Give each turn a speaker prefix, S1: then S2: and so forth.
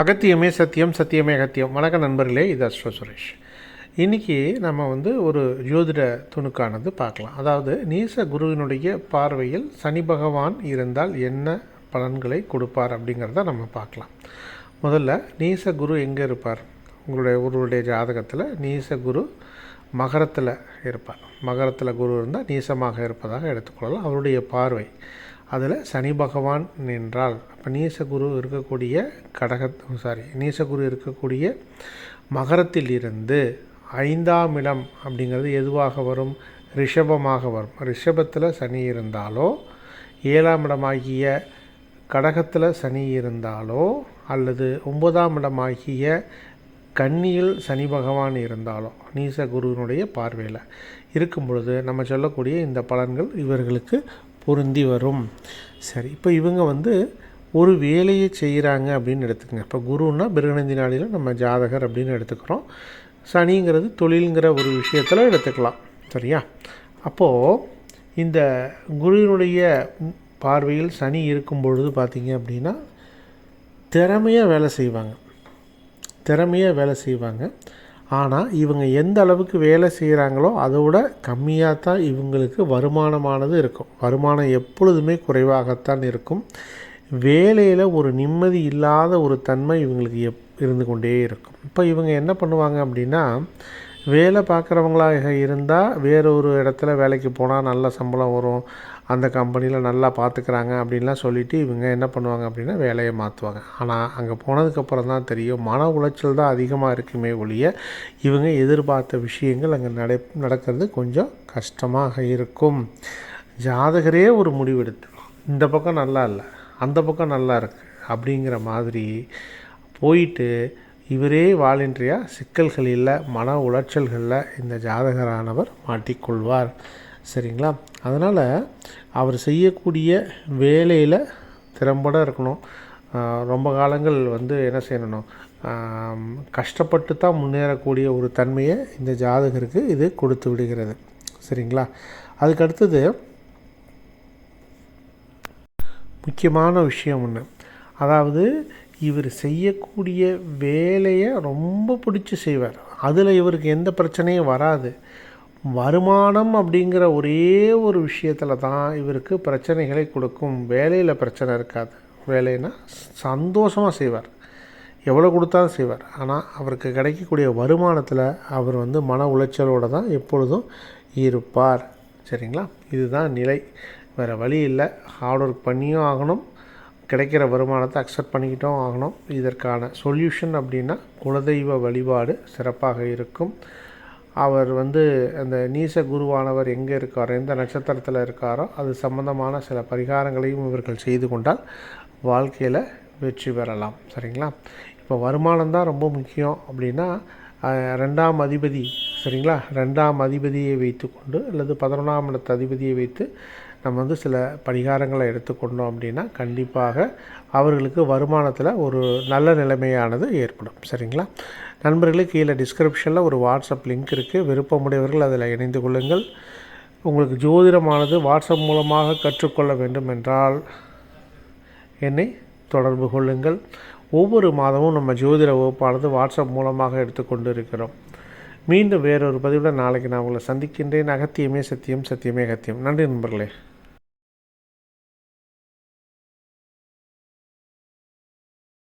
S1: அகத்தியமே சத்தியம் சத்தியமே அகத்தியம். வணக்கம் நண்பர்களே இது அஸ்வ சுரேஷ். இன்றைக்கி நம்ம வந்து ஒரு ஜோதிட துணுக்கானது பார்க்கலாம். அதாவது நீச குருவினுடைய பார்வையில் சனி பகவான் இருந்தால் என்ன பலன்களை கொடுப்பார் அப்படிங்கிறத நம்ம பார்க்கலாம். முதல்ல நீச குரு எங்கே இருப்பார்? உங்களுடைய ஒருவருடைய ஜாதகத்தில் நீச குரு மகரத்தில் இருப்பார். மகரத்தில் குரு இருந்தால் நீசமாக இருப்பதாக எடுத்துக்கொள்ளலாம். அவருடைய பார்வை அதில் சனி பகவான் நின்றால். அப்போ நீசகுரு இருக்கக்கூடிய கடக சாரி நீசகுரு இருக்கக்கூடிய மகரத்தில் இருந்து ஐந்தாம் இடம் அப்படிங்கிறது எதுவாக வரும்? ரிஷபமாக வரும். ரிஷபத்தில் சனி இருந்தாலோ ஏழாம் இடமாகிய கடகத்தில் சனி இருந்தாலோ அல்லது ஒன்பதாம் இடமாகிய கன்னியில் சனி பகவான் இருந்தாலோ நீச குருவினுடைய பார்வையில் இருக்கும் பொழுது நம்ம சொல்லக்கூடிய இந்த பலன்கள் இவர்களுக்கு பொருந்தி வரும். சரி இப்போ இவங்க வந்து ஒரு வேலையை செய்கிறாங்க அப்படின்னு எடுத்துக்கங்க. இப்போ குருன்னா பிருகநந்தி நாளில் நம்ம ஜாதகர் அப்படின்னு எடுத்துக்கிறோம். சனிங்கிறது தொழிலுங்கிற ஒரு விஷயத்தில் எடுத்துக்கலாம். சரியா? அப்போது இந்த குருவினுடைய பார்வையில் சனி இருக்கும் பொழுது பார்த்திங்க அப்படின்னா திறமையாக வேலை செய்வாங்க. திறமையாக வேலை செய்வாங்க. ஆனால் இவங்க எந்த அளவுக்கு வேலை செய்கிறாங்களோ அதை விட கம்மியாக தான் இவங்களுக்கு வருமானமானது இருக்கும். வருமானம் எப்பொழுதுமே குறைவாகத்தான் இருக்கும். வேலையில் ஒரு நிம்மதி இல்லாத ஒரு தன்மை இவங்களுக்கு எப் இருந்து கொண்டே இருக்கும். இப்போ இவங்க என்ன பண்ணுவாங்க அப்படின்னா வேலை பார்க்குறவங்களாக இருந்தால் வேறு ஒரு இடத்துல வேலைக்கு போனால் நல்ல சம்பளம் வரும். அந்த கம்பெனியில் நல்லா பார்த்துக்கிறாங்க அப்படின்லாம் சொல்லிவிட்டு இவங்க என்ன பண்ணுவாங்க அப்படின்னா வேலையை மாற்றுவாங்க. ஆனால் அங்கே போனதுக்கப்புறம் தான் தெரியும் மன உளைச்சல் தான் அதிகமாக இருக்குமே ஒழிய இவங்க எதிர்பார்த்த விஷயங்கள் அங்கே நடை நடக்கிறது கொஞ்சம் கஷ்டமாக இருக்கும். ஜாதகரே ஒரு முடிவெடுத்து இந்த பக்கம் நல்லா இல்லை அந்த பக்கம் நல்லா இருக்குது அப்படிங்கிற மாதிரி போயிட்டு இவரே வாலின்றியாக சிக்கல்களில் மன உளைச்சல்களில் இந்த ஜாதகரானவர் மாட்டிக்கொள்வார். சரிங்களா? அதனால் அவர் செய்யக்கூடிய வேலையில் திறம்பட இருக்கணும். ரொம்ப காலங்கள் வந்து என்ன செய்யணும்? கஷ்டப்பட்டு தான் முன்னேறக்கூடிய ஒரு தன்மையை இந்த ஜாதகருக்கு இது கொடுத்து விடுகிறது. சரிங்களா? அதுக்கு அடுத்தது முக்கியமான விஷயம் ஒன்று அதாவது இவர் செய்யக்கூடிய வேலையை ரொம்ப பிடிச்சி செய்வார். அதில் இவருக்கு எந்த பிரச்சனையும் வராது. வருமானம் அப்படிங்கிற ஒரே ஒரு விஷயத்தில் தான் இவருக்கு பிரச்சனைகளை கொடுக்கும். வேலையில் பிரச்சனை இருக்காது. வேலைன்னா சந்தோஷமாக செய்வார். எவ்வளோ கொடுத்தாலும் செய்வார். ஆனால் அவருக்கு கிடைக்கக்கூடிய வருமானத்தில் அவர் வந்து மன உளைச்சலோடு தான் எப்பொழுதும் இருப்பார். சரிங்களா? இதுதான் நிலை. வேறு வழி இல்லை. ஹார்ட் ஒர்க் பண்ணியும் ஆகணும். கிடைக்கிற வருமானத்தை அக்செப்ட் பண்ணிக்கிட்டும் ஆகணும். இதற்கான சொல்யூஷன் அப்படின்னா குலதெய்வ வழிபாடு சிறப்பாக இருக்கும். அவர் வந்து அந்த நீச குருவானவர் எங்கே இருக்காரோ எந்த நட்சத்திரத்தில் இருக்காரோ அது சம்பந்தமான சில பரிகாரங்களையும் இவர்கள் செய்து கொண்டால் வாழ்க்கையில் வெற்றி பெறலாம். சரிங்களா? இப்போ வருமானம் தான் ரொம்ப முக்கியம் அப்படின்னா ரெண்டாம் அதிபதி சரிங்களா? ரெண்டாம் அதிபதியை வைத்துக்கொண்டு அல்லது பதினொன்றாம் இடத்து அதிபதியை வைத்து நம்ம வந்து சில பரிகாரங்களை எடுத்துக்கொண்டோம் அப்படின்னா கண்டிப்பாக அவர்களுக்கு வருமானத்தில் ஒரு நல்ல நிலைமையானது ஏற்படும். சரிங்களா? நண்பர்களே கீழே டிஸ்கிரிப்ஷனில் ஒரு வாட்ஸ்அப் லிங்க் இருக்குது விருப்பமுடையவர்கள் அதில் இணைந்து கொள்ளுங்கள். உங்களுக்கு ஜோதிடமானது வாட்ஸ்அப் மூலமாக கற்றுக்கொள்ள வேண்டும் என்றால் என்னை தொடர்பு கொள்ளுங்கள். ஒவ்வொரு மாதமும் நம்ம ஜோதிட வகுப்பானது வாட்ஸ்அப் மூலமாக எடுத்துக்கொண்டு இருக்கிறோம் மீண்டும் வேறொரு பதிவுடன் நாளைக்கு நான் உங்களை சந்திக்கின்றேன். அகத்தியமே சத்தியம் சத்தியமே அகத்தியம். நன்றி நண்பர்களே.